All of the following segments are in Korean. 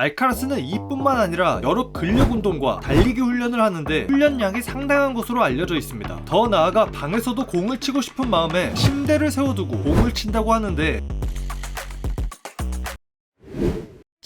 알카라스는 이뿐만 아니라 여러 근력 운동과 달리기 훈련을 하는데 훈련량이 상당한 것으로 알려져 있습니다. 더 나아가 방에서도 공을 치고 싶은 마음에 침대를 세워두고 공을 친다고 하는데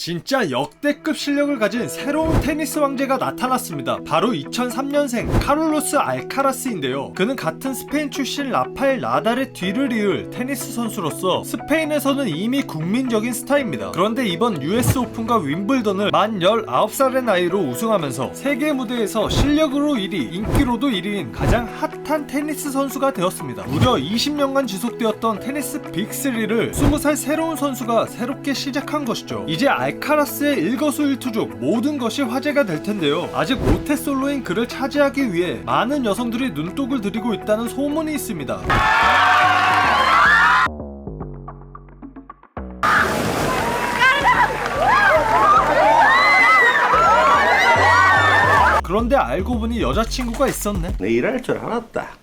진짜 역대급 실력을 가진 새로운 테니스 왕제가 나타났습니다. 바로 2003년생 카를로스 알카라스인데요. 그는 같은 스페인 출신 라파엘 나달의 뒤를 이을 테니스 선수로서 스페인에서는 이미 국민적인 스타입니다. 그런데 이번 US 오픈과 윈블던을 만 19살의 나이로 우승하면서 세계 무대에서 실력으로 1위, 인기로도 1위인 가장 핫한 테니스 선수가 되었습니다. 무려 20년간 지속되었던 테니스 빅3를 20살 새로운 선수가 새롭게 시작한 것이죠. 이제 알 카라스의 일거수일투족 모든 것이 화제가 될 텐데요. 아직 모태솔로인 그를 차지하기 위해 많은 여성들이 눈독을 들이고 있다는 소문이 있습니다. 그런데 알고 보니 여자친구가 있었네. 내 일할 줄 알았다.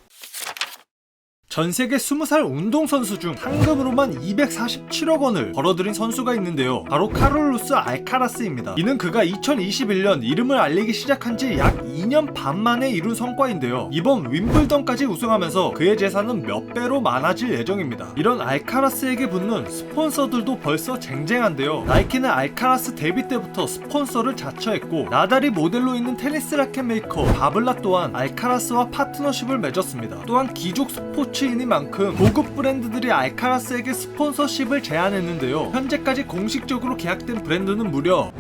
전 세계 20살 운동선수 중 상금으로만 247억 원을 벌어들인 선수가 있는데요. 바로 카를로스 알카라스입니다. 이는 그가 2021년 이름을 알리기 시작한 지 약 2년 반 만에 이룬 성과인데요. 이번 윈블던까지 우승하면서 그의 재산은 몇 배로 많아질 예정입니다. 이런 알카라스에게 붙는 스폰서들도 벌써 쟁쟁한데요. 나이키는 알카라스 데뷔 때부터 스폰서를 자처했고 나달이 모델로 있는 테니스 라켓 메이커 바블라 또한 알카라스와 파트너십을 맺었습니다. 또한 기족 스포츠 인이만큼 고급 브랜드들이 알카라스에게 스폰서십을 제안했는데요. 현재까지 공식적으로 계약된 브랜드는 무려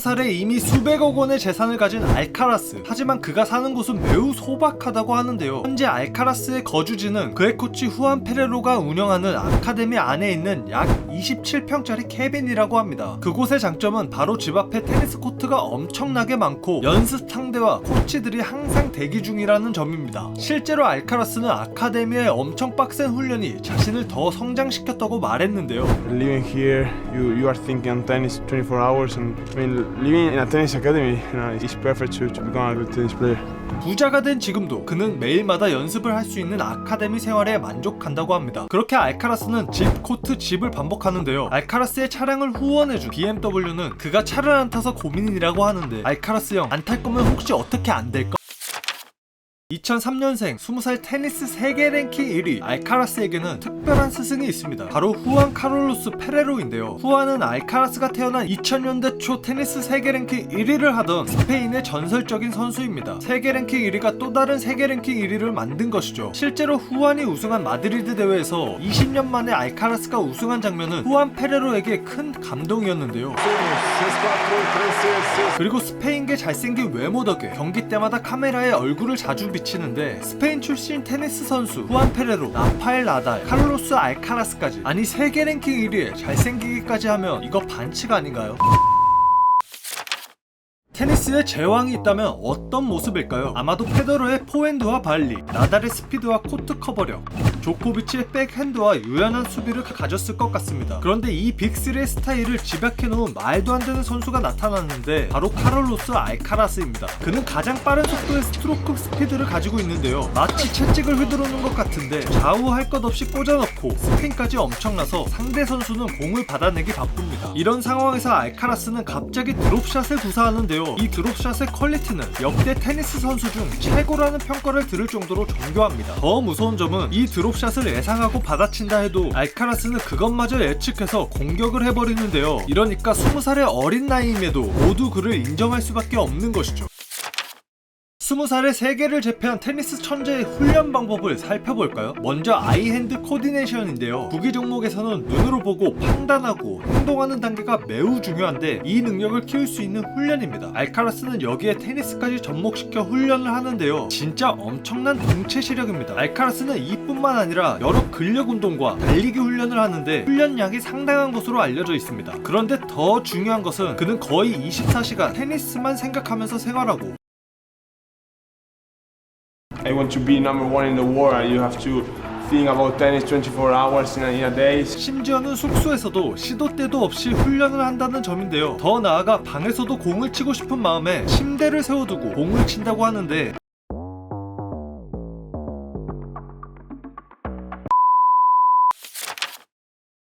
살에 이미 수백억 원의 재산을 가진 알카라스. 하지만 그가 사는 곳은 매우 소박하다고 하는데요. 현재 알카라스의 거주지는 그의 코치 후안 페레로가 운영하는 아카데미 안에 있는 약 27평짜리 캐빈이라고 합니다. 그곳의 장점은 바로 집 앞에 테니스 코트가 엄청나게 많고 연습 상대와 코치들이 항상 대기 중이라는 점입니다. 실제로 알카라스는 아카데미의 엄청 빡센 훈련이 자신을 더 성장시켰다고 말했는데요. living here you you are thinking tennis 24 hours and i mean living in a tennis academy you know is perfect to, to become a good tennis player 부자가 된 지금도 그는 매일마다 연습을 할 수 있는 아카데미 생활에 만족한다고 합니다. 그렇게 알카라스는 집, 코트, 집을 반복하는데요. 알카라스의 차량을 후원해준 BMW는 그가 차를 안 타서 고민이라고 하는데 알카라스 형 안 탈 거면 혹시 어떻게 안 될까? 2003년생 20살 테니스 세계 랭킹 1위 알카라스에게는 특별한 스승이 있습니다. 바로 후안 카롤로스 페레로인데요. 후안은 알카라스가 태어난 2000년대 초 테니스 세계 랭킹 1위를 하던 스페인의 전설적인 선수입니다. 세계 랭킹 1위가 또 다른 세계 랭킹 1위를 만든 것이죠. 실제로 후안이 우승한 마드리드 대회에서 20년 만에 알카라스가 우승한 장면은 후안 페레로에게 큰 감동이었는데요. 그리고 스페인계 잘생긴 외모 덕에 경기 때마다 카메라에 얼굴을 자주 비 치는데 스페인 출신 테니스 선수 후안 페레로, 라파엘 나달, 카를로스 알카라스까지 아니 세계 랭킹 1위에 잘생기기까지 하면 이거 반칙 아닌가요? 테니스의 제왕이 있다면 어떤 모습일까요? 아마도 페더러의 포핸드와 발리, 나달의 스피드와 코트 커버력, 조코비치의 백핸드와 유연한 수비를 가졌을 것 같습니다. 그런데 이 빅3의 스타일을 집약해놓은 말도 안 되는 선수가 나타났는데 바로 카를로스 알카라스입니다. 그는 가장 빠른 속도의 스트로크 스피드를 가지고 있는데요. 마치 채찍을 휘두르는 것 같은데 좌우 할 것 없이 꽂아넣고 스핀까지 엄청나서 상대 선수는 공을 받아내기 바쁩니다. 이런 상황에서 알카라스는 갑자기 드롭샷을 구사하는데요. 이 드롭샷의 퀄리티는 역대 테니스 선수 중 최고라는 평가를 들을 정도로 정교합니다. 더 무서운 점은 이 드롭샷을 예상하고 받아친다 해도 알카라스는 그것마저 예측해서 공격을 해버리는데요. 이러니까 20살의 어린 나이임에도 모두 그를 인정할 수밖에 없는 것이죠. 20살에 세계를 제패한 테니스 천재의 훈련 방법을 살펴볼까요? 먼저 아이핸드 코디네이션인데요. 구기 종목에서는 눈으로 보고 판단하고 행동하는 단계가 매우 중요한데 이 능력을 키울 수 있는 훈련입니다. 알카라스는 여기에 테니스까지 접목시켜 훈련을 하는데요. 진짜 엄청난 동체 시력입니다. 알카라스는 이뿐만 아니라 여러 근력 운동과 달리기 훈련을 하는데 훈련량이 상당한 것으로 알려져 있습니다. 그런데 더 중요한 것은 그는 거의 24시간 테니스만 생각하면서 생활하고 i want to be number one in the world you have to think about tennis 24 hours in a, in a day 심지어는 숙소에서도 시도 때도 없이 훈련을 한다는 점인데요. 더 나아가 방에서도 공을 치고 싶은 마음에 침대를 세워두고 공을 친다고 하는데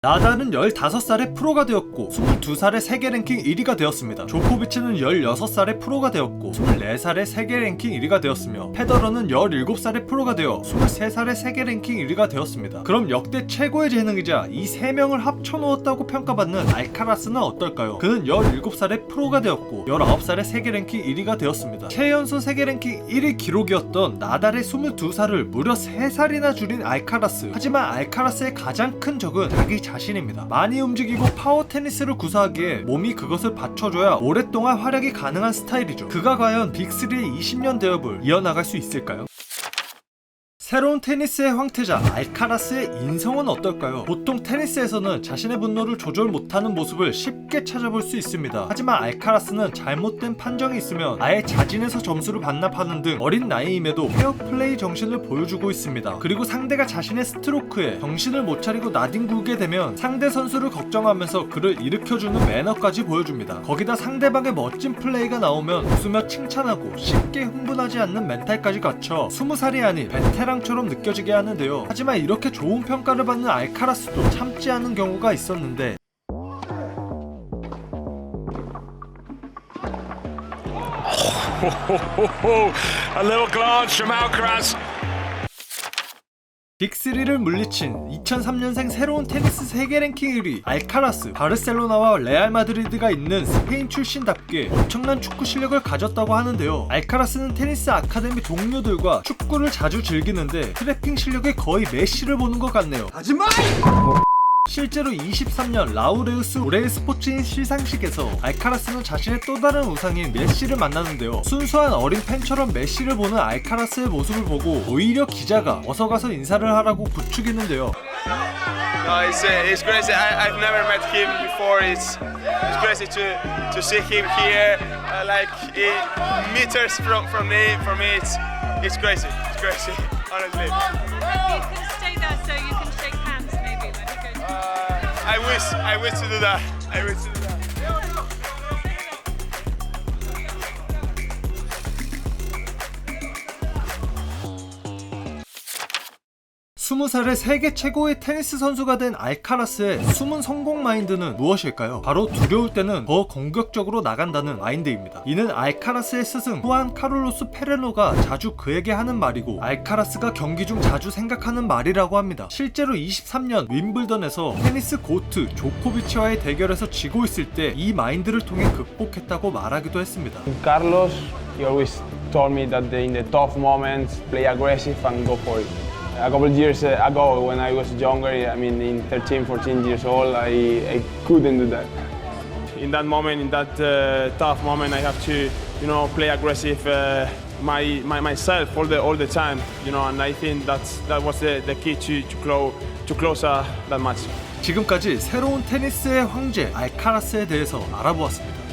나달은 15살에 프로가 되었고 22살에 세계 랭킹 1위가 되었습니다. 조코비치는 16살에 프로가 되었고 24살에 세계 랭킹 1위가 되었으며 페더러는 17살에 프로가 되어 23살에 세계 랭킹 1위가 되었습니다. 그럼 역대 최고의 재능이자 이 3명을 합쳐놓았다고 평가받는 알카라스는 어떨까요? 그는 17살에 프로가 되었고 19살에 세계 랭킹 1위가 되었습니다. 최연소 세계 랭킹 1위 기록이었던 나달의 22살을 무려 3살이나 줄인 알카라스. 하지만 알카라스의 가장 큰 적은 자기 자신입니다. 많이 움직이고 파워 테니스를 구사하기에 몸이 그것을 받쳐줘야 오랫동안 활약이 가능한 스타일이죠. 그가 과연 빅3의 20년 대업을 이어나갈 수 있을까요? 새로운 테니스의 황태자 알카라스의 인성은 어떨까요? 보통 테니스에서는 자신의 분노를 조절 못하는 모습을 쉽게 찾아볼 수 있습니다. 하지만 알카라스는 잘못된 판정이 있으면 아예 자진해서 점수를 반납하는 등 어린 나이임에도 페어플레이 정신을 보여주고 있습니다. 그리고 상대가 자신의 스트로크에 정신을 못 차리고 나뒹굴게 되면 상대 선수를 걱정하면서 그를 일으켜주는 매너까지 보여줍니다. 거기다 상대방의 멋진 플레이가 나오면 웃으며 칭찬하고 쉽게 흥분하지 않는 멘탈까지 갖춰 20살이 아닌 베테랑 처럼 느껴지게 하는데요. 하지만 이렇게 좋은 평가를 받는 알카라스도 참지 않은 경우가 있었는데 Alcaraz. 빅3를 물리친 2003년생 새로운 테니스 세계 랭킹 1위 알카라스 바르셀로나와 레알 마드리드가 있는 스페인 출신답게 엄청난 축구 실력을 가졌다고 하는데요. 알카라스는 테니스 아카데미 동료들과 축구를 자주 즐기는데 트래핑 실력에 거의 메시를 보는 것 같네요 실제로 23년 라우레우스 올해의 스포츠인 시상식에서 알카라스는 자신의 또 다른 우상인 메시를 만나는데요. 순수한 어린 팬처럼 메시를 보는 알카라스의 모습을 보고 오히려 기자가 어서 가서 인사를 하라고 부추기는데요. No, it's uh, it's crazy. I, I've never met him before. It's it's crazy to to see him here, uh, like in meters from from me. For me, it's it's crazy. It's crazy, honestly. You can stay there so you can shake I wish I wish to do that. I wish to do that. 20살의 세계 최고의 테니스 선수가 된 알카라스의 숨은 성공 마인드는 무엇일까요? 바로 두려울 때는 더 공격적으로 나간다는 마인드입니다. 이는 알카라스의 스승 후안 카를로스 페레노가 자주 그에게 하는 말이고 알카라스가 경기 중 자주 생각하는 말이라고 합니다. 실제로 23년 윈블던에서 테니스 고트 조코비치와의 대결에서 지고 있을 때 이 마인드를 통해 극복했다고 말하기도 했습니다. Carlos, he always told me that in the tough moments, play aggressive and go for it. A couple of years uh, ago, when I was younger, I mean, in 13, 14 years old, I, I couldn't do that. In that moment, in that uh, tough moment, I have to, you know, play aggressive. Uh, my, my myself all the all the time, you know, and I think that's that was the, the key to to close to close uh, that match. 지금까지 새로운 테니스의 황제 알카라스에 대해서 알아보았습니다.